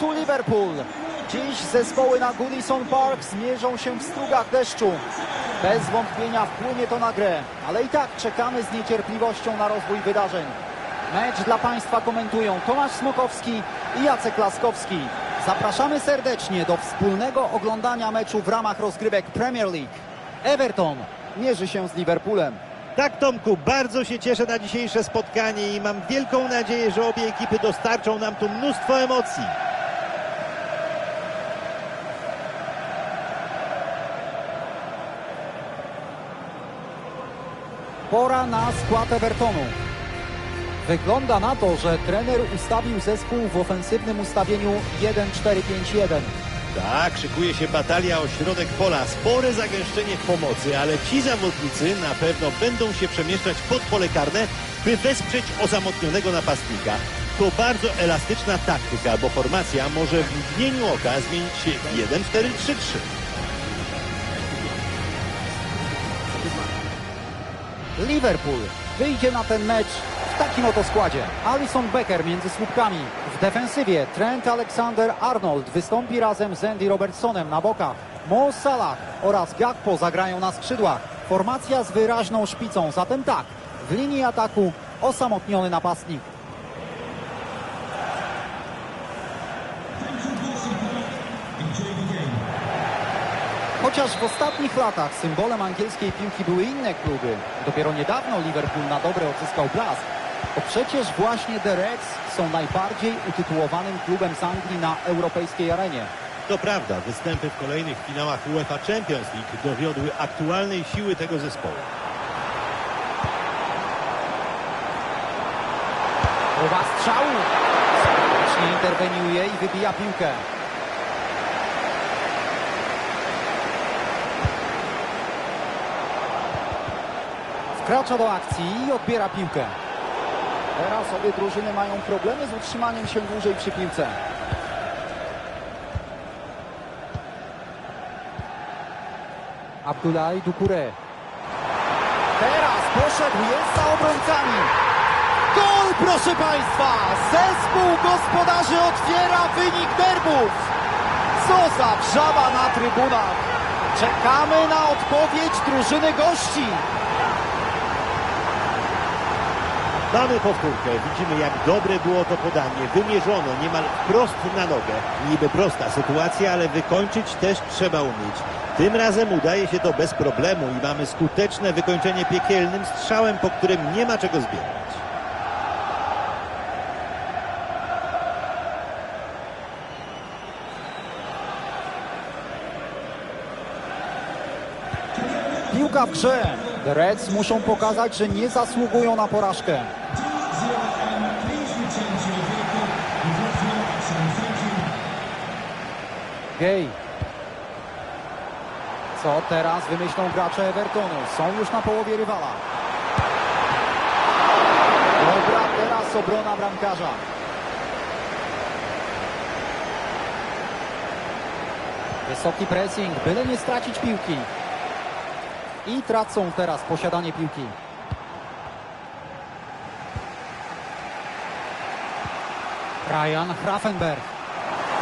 tu Liverpool. Dziś zespoły na Goodison Park zmierzą się w strugach deszczu. Bez wątpienia wpłynie to na grę, ale i tak czekamy z niecierpliwością na rozwój wydarzeń. Mecz dla Państwa komentują Tomasz Smokowski i Jacek Laskowski. Zapraszamy serdecznie do wspólnego oglądania meczu w ramach rozgrywek Premier League. Everton mierzy się z Liverpoolem. Tak, Tomku, bardzo się cieszę na dzisiejsze spotkanie i mam wielką nadzieję, że obie ekipy dostarczą nam tu mnóstwo emocji. Pora na skład Evertonu. Wygląda na to, że trener ustawił zespół w ofensywnym ustawieniu 1-4-5-1. Tak, szykuje się batalia o środek pola. Spore zagęszczenie w pomocy, ale ci zawodnicy na pewno będą się przemieszczać pod pole karne, by wesprzeć osamotnionego napastnika. To bardzo elastyczna taktyka, bo formacja może w mgnieniu oka zmienić się w 1-4-3-3. Liverpool wyjdzie na ten mecz w takim oto składzie. Alison Becker między słupkami. W defensywie Trent Alexander-Arnold wystąpi razem z Andy Robertsonem na bokach. Mo Salah oraz Gakpo zagrają na skrzydłach. Formacja z wyraźną szpicą, zatem tak, w linii ataku osamotniony napastnik. Chociaż w ostatnich latach symbolem angielskiej piłki były inne kluby, dopiero niedawno Liverpool na dobre odzyskał blask, to przecież właśnie The Reds są najbardziej utytułowanym klubem z Anglii na europejskiej arenie. To prawda, występy w kolejnych finałach UEFA Champions League dowiodły aktualnej siły tego zespołu. Próba strzału! Skutecznie interweniuje i wybija piłkę. Wkracza do akcji i odbiera piłkę. Teraz obie drużyny mają problemy z utrzymaniem się dłużej przy piłce. Abdullah Dukure. Teraz poszedł, jest za obrońcami. Gol, proszę Państwa! Zespół gospodarzy otwiera wynik derbów. Co za wrzawa na trybunach. Czekamy na odpowiedź drużyny gości. Mamy powtórkę. Widzimy, jak dobre było to podanie. Wymierzone niemal wprost na nogę. Niby prosta sytuacja, ale wykończyć też trzeba umieć. Tym razem udaje się to bez problemu i mamy skuteczne wykończenie piekielnym strzałem, po którym nie ma czego zbierać. Piłka w grze. Reds muszą pokazać, że nie zasługują na porażkę. Gay. Co teraz wymyślą gracze Evertonu? Są już na połowie rywala. Dobra, teraz obrona bramkarza. Wysoki pressing, byle nie stracić piłki. I tracą teraz posiadanie piłki. Ryan Grafenberg.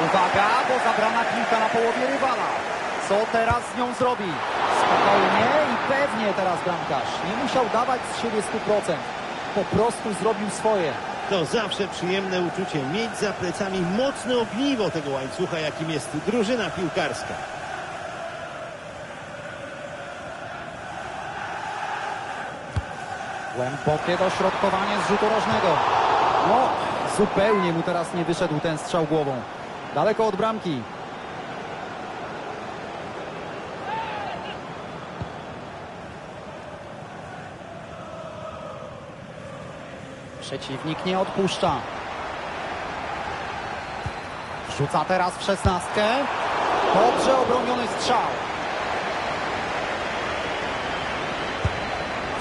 Uwaga, bo zabrana piłka na połowie rywala. Co teraz z nią zrobi? Spokojnie i pewnie teraz bramkarz. Nie musiał dawać z siebie 100%. Po prostu zrobił swoje. To zawsze przyjemne uczucie mieć za plecami mocne ogniwo tego łańcucha, jakim jest drużyna piłkarska. Głębokie dośrodkowanie z rzutu rożnego. No, zupełnie mu teraz nie wyszedł ten strzał głową. Daleko od bramki. Przeciwnik nie odpuszcza. Rzuca teraz w szesnastkę. Dobrze obroniony strzał.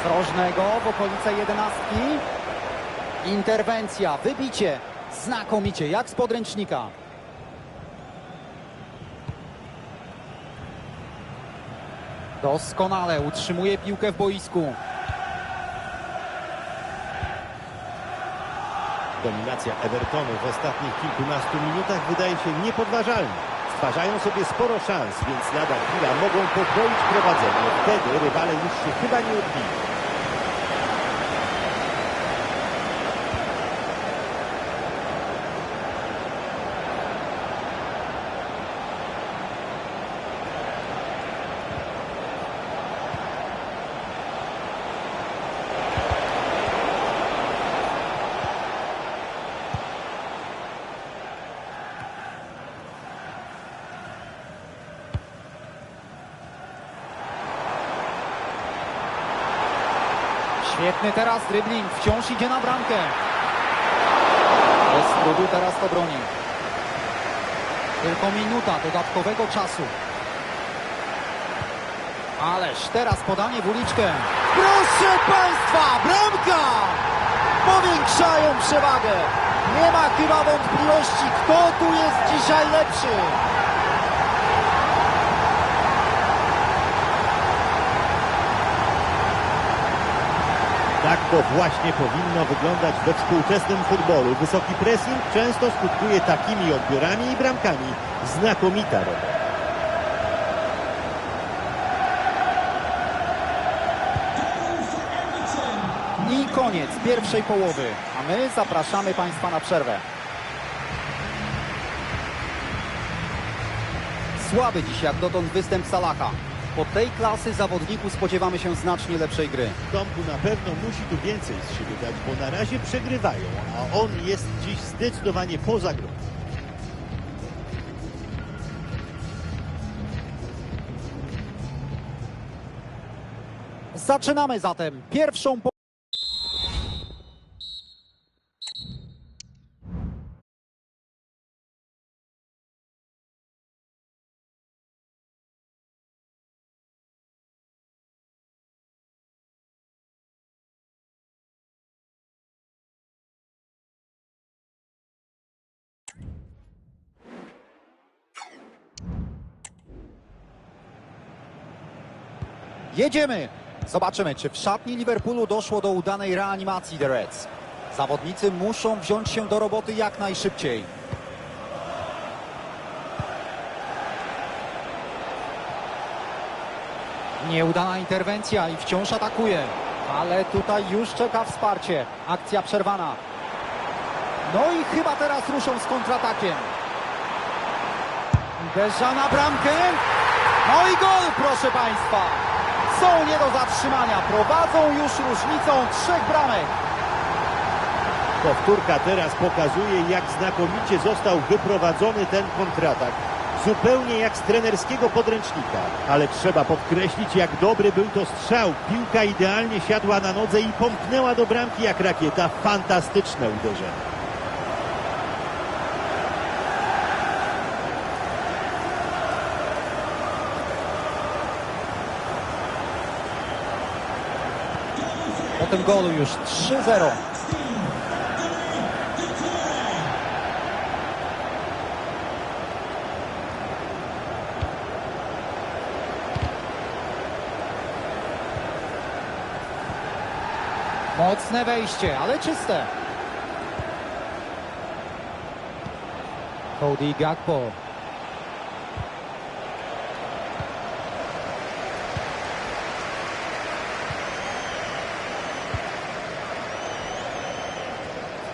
Rożnego w okolice jedenastki. Interwencja, wybicie. Znakomicie, jak z podręcznika. Doskonale utrzymuje piłkę w boisku. Dominacja Evertonu w ostatnich kilkunastu minutach wydaje się niepodważalna. Stwarzają sobie sporo szans, więc lada chwila mogą podwoić prowadzenie. Wtedy rywale już się chyba nie odbiją. Świetny teraz dribbling, wciąż idzie na bramkę. Bez trudu teraz to broni. Tylko minuta dodatkowego czasu. Ależ teraz podanie w uliczkę. Proszę Państwa, bramka! Powiększają przewagę. Nie ma chyba wątpliwości, kto tu jest dzisiaj lepszy. To właśnie powinno wyglądać we współczesnym futbolu. Wysoki pressing często skutkuje takimi odbiorami i bramkami. Znakomita rola. I koniec pierwszej połowy. A my zapraszamy Państwa na przerwę. Słaby dziś jak dotąd występ Salaha. Po tej klasy zawodniku spodziewamy się znacznie lepszej gry. Tomku na pewno musi tu więcej z siebie dać, bo na razie przegrywają, a on jest dziś zdecydowanie poza grą. Zaczynamy zatem pierwszą Jedziemy! Zobaczymy, czy w szatni Liverpoolu doszło do udanej reanimacji The Reds. Zawodnicy muszą wziąć się do roboty jak najszybciej. Nieudana interwencja i wciąż atakuje. Ale tutaj już czeka wsparcie. Akcja przerwana. No i chyba teraz ruszą z kontratakiem. Uderza na bramkę. No i gol, proszę Państwa. Są nie do zatrzymania. Prowadzą już różnicą trzech bramek. Powtórka teraz pokazuje, jak znakomicie został wyprowadzony ten kontratak. Zupełnie jak z trenerskiego podręcznika. Ale trzeba podkreślić, jak dobry był to strzał. Piłka idealnie siadła na nodze i pomknęła do bramki jak rakieta. Fantastyczne uderzenie. Po tym golu już 3-0. Mocne wejście, ale czyste. Cody Gakpo.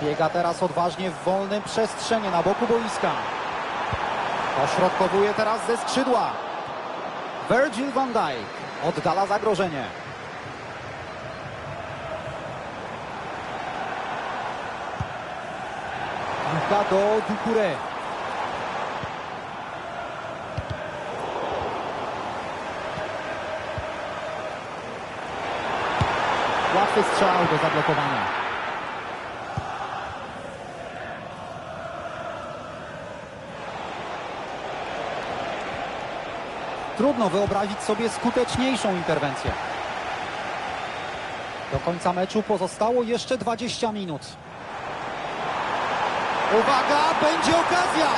Biega teraz odważnie w wolnym przestrzenie na boku boiska. Ośrodkowuje teraz ze skrzydła. Virgil van Dijk oddala zagrożenie. Piłka do Ducouré. Łatwy strzał do zablokowania. Trudno wyobrazić sobie skuteczniejszą interwencję. Do końca meczu pozostało jeszcze 20 minut. Uwaga, będzie okazja!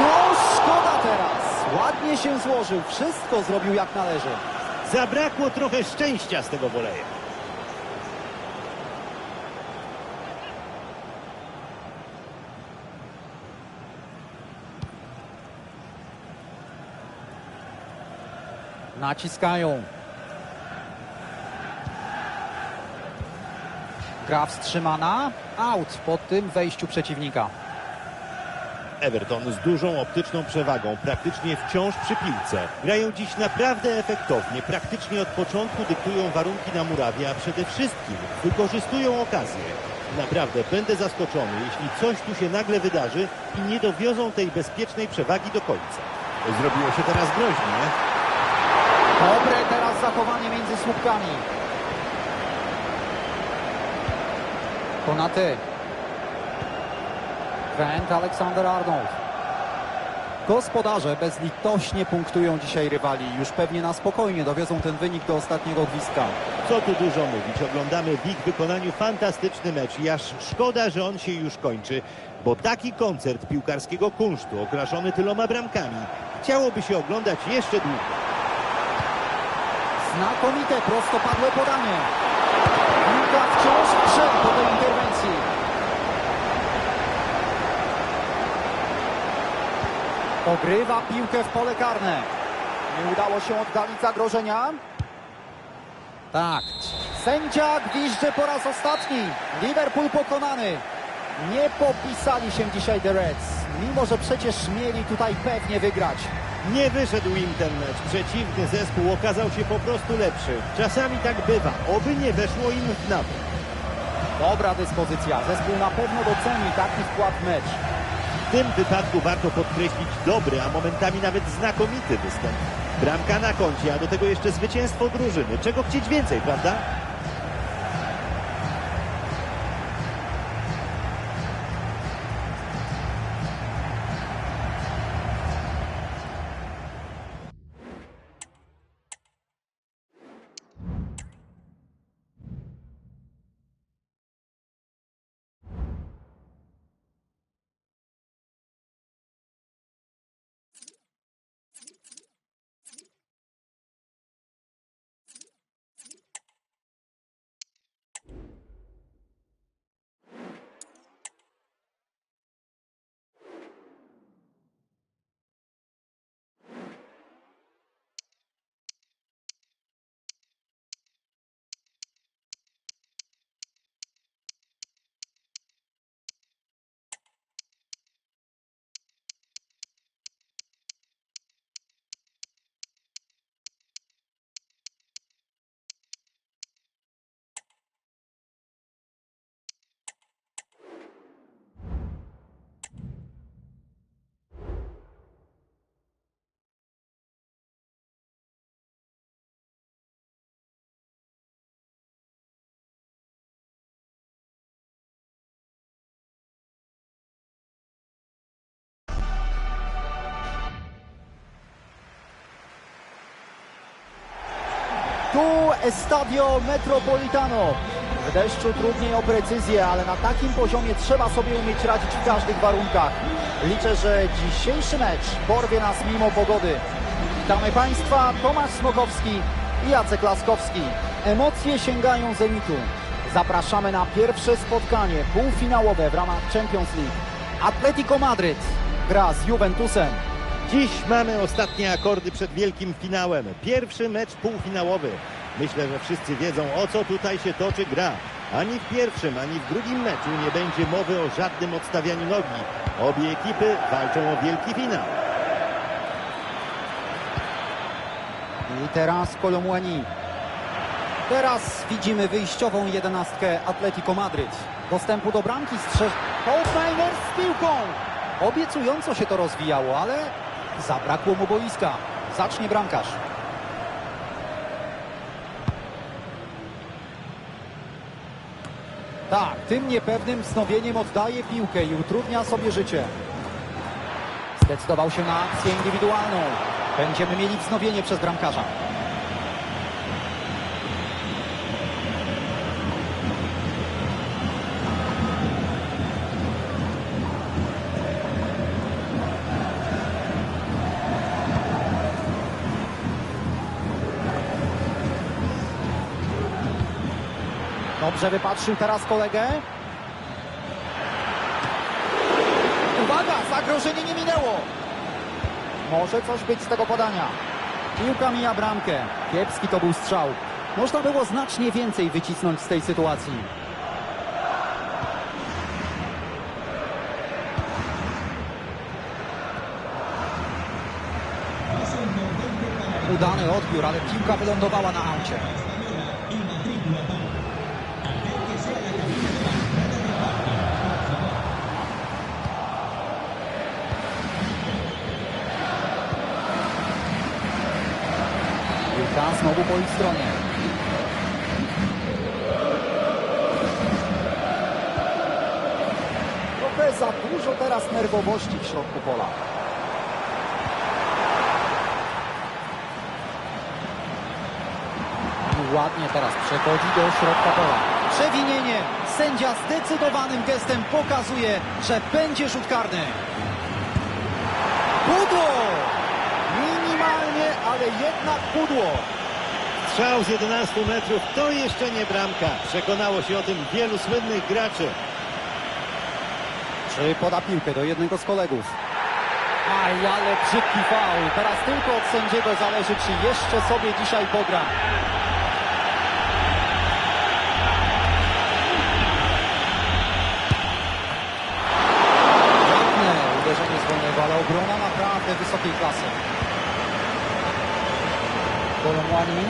No, szkoda teraz. Ładnie się złożył, wszystko zrobił jak należy. Zabrakło trochę szczęścia z tego woleja. Naciskają. Gra wstrzymana. Out po tym wejściu przeciwnika. Everton z dużą optyczną przewagą, praktycznie wciąż przy piłce. Grają dziś naprawdę efektownie, praktycznie od początku dyktują warunki na murawie, a przede wszystkim wykorzystują okazję. Naprawdę będę zaskoczony, jeśli coś tu się nagle wydarzy i nie dowiozą tej bezpiecznej przewagi do końca. Zrobiło się teraz groźnie. Dobre teraz zachowanie między słupkami. Konaty. Trent Alexander-Arnold. Gospodarze bezlitośnie punktują dzisiaj rywali. Już pewnie na spokojnie dowiozą ten wynik do ostatniego gwizdka. Co tu dużo mówić, oglądamy w ich wykonaniu fantastyczny mecz i aż szkoda, że on się już kończy, bo taki koncert piłkarskiego kunsztu, okraszony tyloma bramkami, chciałoby się oglądać jeszcze długo. Znakomite prostopadłe podanie. Piłka wciąż grze po tej interwencji. Ogrywa piłkę w pole karne. Nie udało się oddalić zagrożenia. Tak. Sędzia gwizdże po raz ostatni. Liverpool pokonany. Nie popisali się dzisiaj The Reds, mimo że przecież mieli tutaj pewnie wygrać. Nie wyszedł im ten mecz. Przeciwny zespół okazał się po prostu lepszy. Czasami tak bywa. Oby nie weszło im w nawyk. Dobra dyspozycja. Zespół na pewno doceni taki wkład mecz. W tym wypadku warto podkreślić dobry, a momentami nawet znakomity występ. Bramka na koncie, a do tego jeszcze zwycięstwo drużyny. Czego chcieć więcej, prawda? Tu Estadio Metropolitano. W deszczu trudniej o precyzję, ale na takim poziomie trzeba sobie umieć radzić w każdych warunkach. Liczę, że dzisiejszy mecz porwie nas mimo pogody. Witamy Państwa, Tomasz Smokowski i Jacek Laskowski. Emocje sięgają zenitu. Zapraszamy na pierwsze spotkanie półfinałowe w ramach Champions League. Atletico Madryt gra z Juventusem. Dziś mamy ostatnie akordy przed wielkim finałem. Pierwszy mecz półfinałowy. Myślę, że wszyscy wiedzą o co tutaj się toczy gra. Ani w pierwszym, ani w drugim meczu nie będzie mowy o żadnym odstawianiu nogi. Obie ekipy walczą o wielki finał. I teraz Kolomłani. Teraz widzimy wyjściową jedenastkę Atletico Madryt. Dostępu do bramki strzeż... Hofmeister z piłką! Obiecująco się to rozwijało, ale zabrakło mu boiska. Zacznie bramkarz. Tak, tym niepewnym wznowieniem oddaje piłkę i utrudnia sobie życie. Zdecydował się na akcję indywidualną. Będziemy mieli wznowienie przez bramkarza. Dobrze wypatrzył teraz kolegę. Uwaga, zagrożenie nie minęło. Może coś być z tego podania. Piłka mija bramkę. Kiepski to był strzał. Można było znacznie więcej wycisnąć z tej sytuacji. Udany odbiór, ale piłka wylądowała na aucie. Ich stronie. Trochę za dużo teraz nerwowości w środku pola. Ładnie teraz przechodzi do środka pola. Przewinienie. Sędzia zdecydowanym gestem pokazuje, że będzie rzut karny. Pudło! Minimalnie, ale jednak pudło. Strzał z 11 metrów to jeszcze nie bramka. Przekonało się o tym wielu słynnych graczy. Czy poda piłkę do jednego z kolegów? Aj, ale brzydki faul. Teraz tylko od sędziego zależy, czy jeszcze sobie dzisiaj pogra. Piękne uderzenie z wolnego, ale obrona naprawdę wysokiej klasy. Kolomłani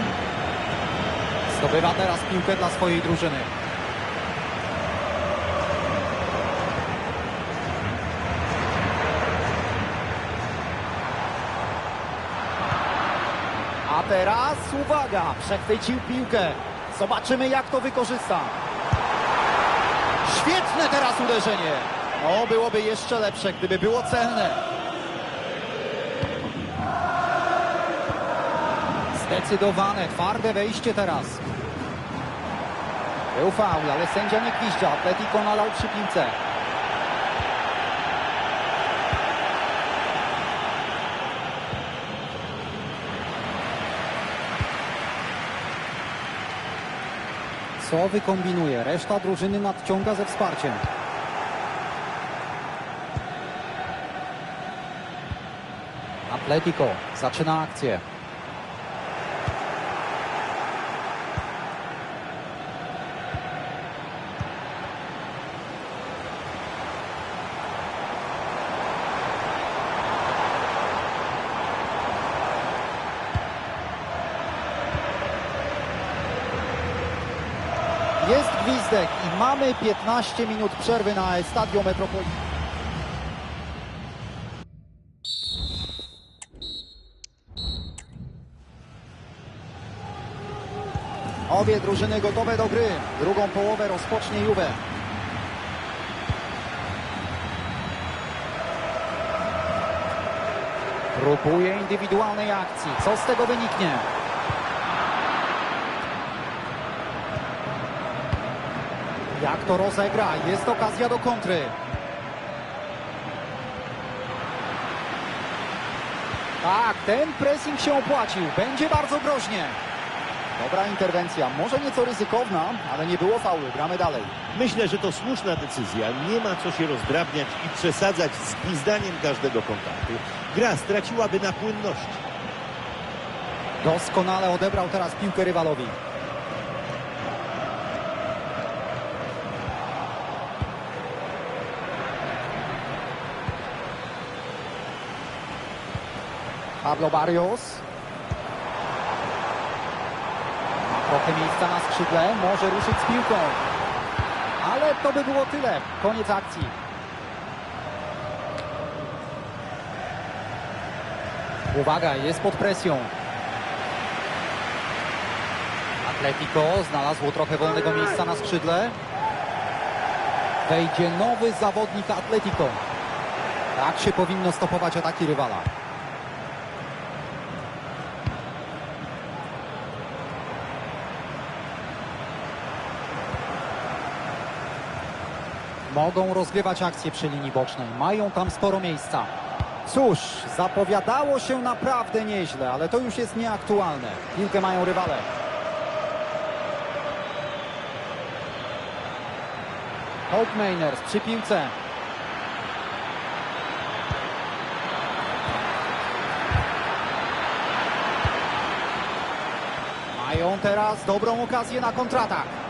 zdobywa teraz piłkę dla swojej drużyny. A teraz uwaga, przechwycił piłkę. Zobaczymy jak to wykorzysta. Świetne teraz uderzenie. O, byłoby jeszcze lepsze, gdyby było celne. Zdecydowane, twarde wejście teraz. Był faul, ale sędzia nie gwizdza. Atletico nalał przy piłce. Co wykombinuje? Reszta drużyny nadciąga ze wsparciem. Atletico zaczyna akcję. Jest gwizdek i mamy 15 minut przerwy na Stadio Metropolitano. Obie drużyny gotowe do gry. Drugą połowę rozpocznie Juve. Próbuje indywidualnej akcji. Co z tego wyniknie? Jak to rozegra? Jest okazja do kontry. Tak, ten pressing się opłacił. Będzie bardzo groźnie. Dobra interwencja. Może nieco ryzykowna, ale nie było faulu. Gramy dalej. Myślę, że to słuszna decyzja. Nie ma co się rozdrabniać i przesadzać z gwizdaniem każdego kontaktu. Gra straciłaby na płynności. Doskonale odebrał teraz piłkę rywalowi. Pablo Barrios. Trochę miejsca na skrzydle, może ruszyć z piłką. Ale to by było tyle. Koniec akcji. Uwaga, jest pod presją. Atletico znalazło trochę wolnego miejsca na skrzydle. Wejdzie nowy zawodnik Atletico. Tak się powinno stopować ataki rywala. Mogą rozgrywać akcje przy linii bocznej. Mają tam sporo miejsca. Cóż, zapowiadało się naprawdę nieźle, ale to już jest nieaktualne. Piłkę mają rywale. Hope Mainers przy piłce. Mają teraz dobrą okazję na kontratak.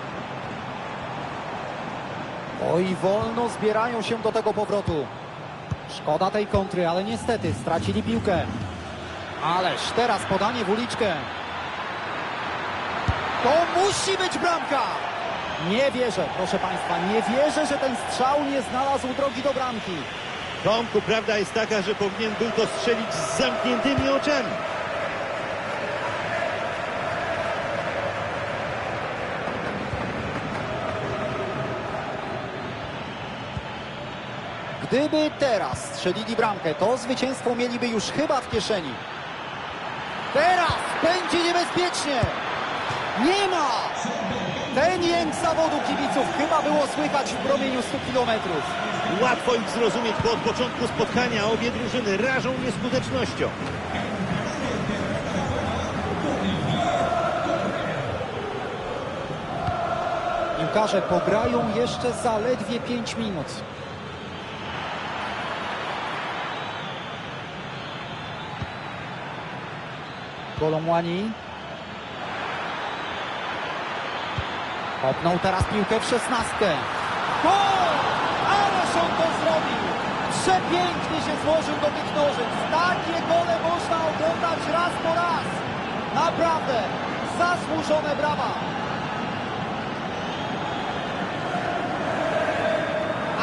Oj, wolno zbierają się do tego powrotu. Szkoda tej kontry, ale niestety stracili piłkę. Ależ teraz podanie w uliczkę. To musi być bramka! Nie wierzę, proszę Państwa, nie wierzę, że ten strzał nie znalazł drogi do bramki. Tomku, prawda jest taka, że powinien był to strzelić z zamkniętymi oczami. Gdyby teraz strzelili bramkę, to zwycięstwo mieliby już chyba w kieszeni. Teraz będzie niebezpiecznie. Nie ma! Ten jęk zawodu kibiców chyba było słychać w promieniu 100 kilometrów. Łatwo ich zrozumieć, bo od początku spotkania obie drużyny rażą nieskutecznością. Piłkarze pograją jeszcze zaledwie 5 minut. Kolomłani. Popnął teraz piłkę w szesnastkę. Gol! Ależ on to zrobił! Przepięknie się złożył do tych nożyc. Takie gole można oglądać raz po raz. Naprawdę zasłużone brawa.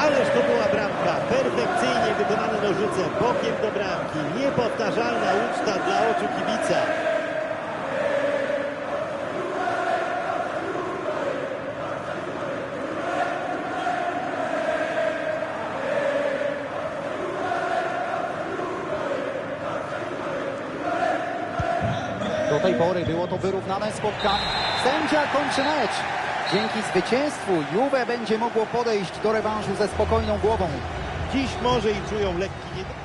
Ależ to była bramka. Perfekcyjnie wykonane nożyce bokiem do bramki. Niepowtarzalna uczta dla oczu kibica. Tej pory było to wyrównane spotkanie. Sędzia kończy mecz. Dzięki zwycięstwu Juve będzie mogło podejść do rewanżu ze spokojną głową. Dziś może i czują lekki niedobór.